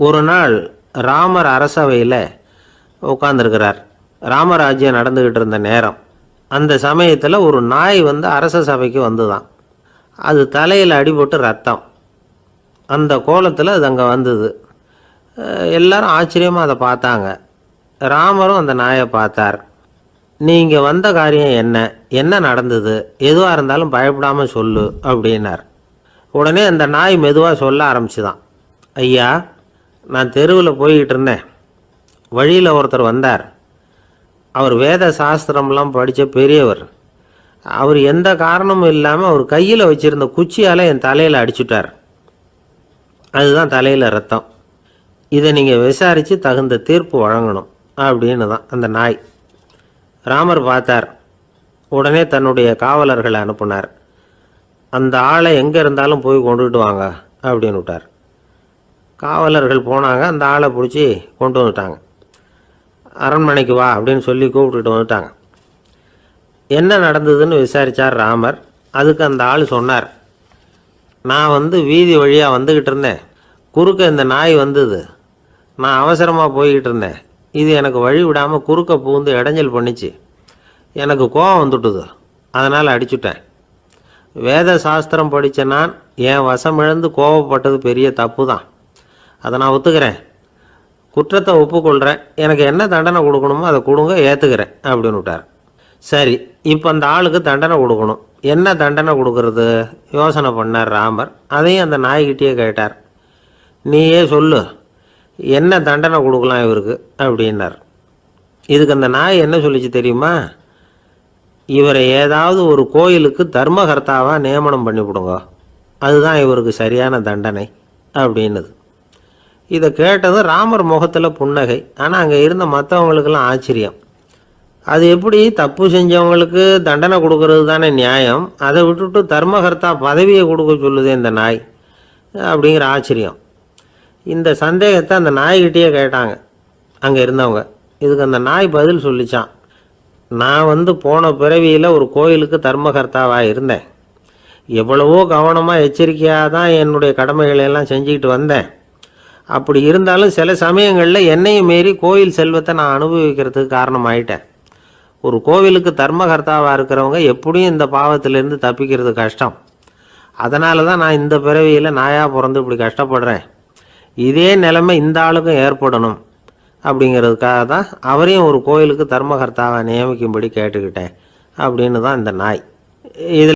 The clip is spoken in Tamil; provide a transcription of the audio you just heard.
ஒரு நாள் ராமர் அரசவையில் உட்காந்துருக்கிறார் ராமராஜ்யம் நடந்துக்கிட்டு இருந்த நேரம். அந்த சமயத்தில் ஒரு நாய் வந்து அரச சபைக்கு வந்துதான். அது தலையில் அடிபட்டு ரத்தம். அந்த கோலத்தில் அது அங்கே வந்தது. எல்லாரும் ஆச்சரியமாக அதை பார்த்தாங்க. ராமரும் அந்த நாயை பார்த்தார். நீங்கள் வந்த காரியம் என்ன? என்ன நடந்தது? எதுவாக இருந்தாலும் பயப்படாமல் சொல்லு அப்படின்னார். உடனே அந்த நாய் மெதுவாக சொல்ல ஆரம்பிச்சுதான். ஐயா நான் தெருவில் போய்கிட்டு இருந்தேன் வழியில் ஒருத்தர் வந்தார். அவர் வேத சாஸ்திரம்லாம் படித்த பெரியவர். அவர் எந்த காரணமும் இல்லாமல் அவர் கையில் வச்சுருந்த குச்சியால் என் தலையில் அடிச்சுட்டார். அதுதான் தலையில் ரத்தம். இதை நீங்கள் விசாரித்து தகுந்த தீர்ப்பு வழங்கணும் அப்படின்னு தான் அந்த நாய். ராமர் பார்த்தார். உடனே தன்னுடைய காவலர்களை அனுப்புனார். அந்த ஆளை எங்கே இருந்தாலும் போய் கொண்டுகிட்டு வாங்க அப்படின்னு விட்டார் காவலர்கள் போனாங்க அந்த ஆளை பிடிச்சி கொண்டு வந்துட்டாங்க. அரண்மனைக்கு வா அப்படின்னு சொல்லி கூப்பிட்டுட்டு வந்துட்டாங்க. என்ன நடந்ததுன்னு விசாரித்தார் ராமர். அதுக்கு அந்த ஆள் சொன்னார். நான் வந்து வீதி வழியாக வந்துக்கிட்டு இருந்தேன். குறுக்க இந்த நாய் வந்தது. நான் அவசரமாக போய்கிட்டு இருந்தேன். இது எனக்கு வழி விடாமல் குறுக்க பூந்து இடைஞ்சல் பண்ணிச்சு. எனக்கு கோவம் வந்துட்டுது. அதனால் அடிச்சுட்டேன். வேத சாஸ்திரம் படித்த நான் என் வசமிழந்து கோபப்பட்டது கோவப்பட்டது பெரிய தப்பு தான் அதை நான் ஒத்துக்கிறேன். குற்றத்தை ஒப்புக்கொள்கிறேன் எனக்கு என்ன தண்டனை கொடுக்கணுமோ அதை கொடுங்க ஏற்றுக்கிறேன் அப்படின்னு விட்டார். சரி இப்போ அந்த ஆளுக்கு தண்டனை கொடுக்கணும். என்ன தண்டனை கொடுக்கறது? யோசனை பண்ணார் ராமர். அதையும் அந்த நாய்கிட்டேயே கேட்டார். நீயே சொல்லு என்ன தண்டனை கொடுக்கலாம் இவருக்கு? அப்படின்னார். இதுக்கு அந்த நாய் என்ன சொல்லிச்சு தெரியுமா? இவரை ஏதாவது ஒரு கோயிலுக்கு தர்மகர்த்தாவாக நியமனம் பண்ணிவிடுங்க. அதுதான் இவருக்கு சரியான தண்டனை அப்படின்னுது. இதை கேட்டதும் ராமர் முகத்தில் புன்னகை. ஆனால் அங்கே இருந்த மற்றவங்களுக்கெல்லாம் ஆச்சரியம். அது எப்படி? தப்பு செஞ்சவங்களுக்கு தண்டனை கொடுக்கறது தானே நியாயம். அதை விட்டுட்டு தர்மகர்த்தா பதவியை கொடுக்க சொல்லுது இந்த நாய் அப்படிங்கிற ஆச்சரியம். இந்த சந்தேகத்தை அந்த நாய்கிட்டேயே கேட்டாங்க. அங்கே இருந்தவங்க. இதுக்கு அந்த நாய் பதில் சொல்லிச்சான். நான் வந்து போன பிறவியில் ஒரு கோயிலுக்கு தர்மகர்த்தாவாக இருந்தேன். எவ்வளவோ கவனமாக எச்சரிக்கையாக தான் என்னுடைய கடமைகளை எல்லாம் செஞ்சுக்கிட்டு வந்தேன். அப்படி இருந்தாலும் சில சமயங்களில் என்னையும் மீறி கோயில் செல்வத்தை நான் அனுபவிக்கிறதுக்கு காரணமாயிட்டேன். ஒரு கோவிலுக்கு தர்மகர்த்தாவாக இருக்கிறவங்க எப்படியும் இந்த பாவத்திலேருந்து தப்பிக்கிறது கஷ்டம். அதனால தான் நான் இந்த பிறவியில் நாயாக பிறந்து இப்படி கஷ்டப்படுறேன். இதே நிலைமை இந்த ஆளுக்கும் ஏற்படணும் அப்படிங்கிறதுக்காக தான் அவரையும் ஒரு கோயிலுக்கு தர்மகர்த்தாவை நியமிக்கும்படி கேட்டுக்கிட்டேன். அப்படின்னு தான் இந்த நாய். இதில்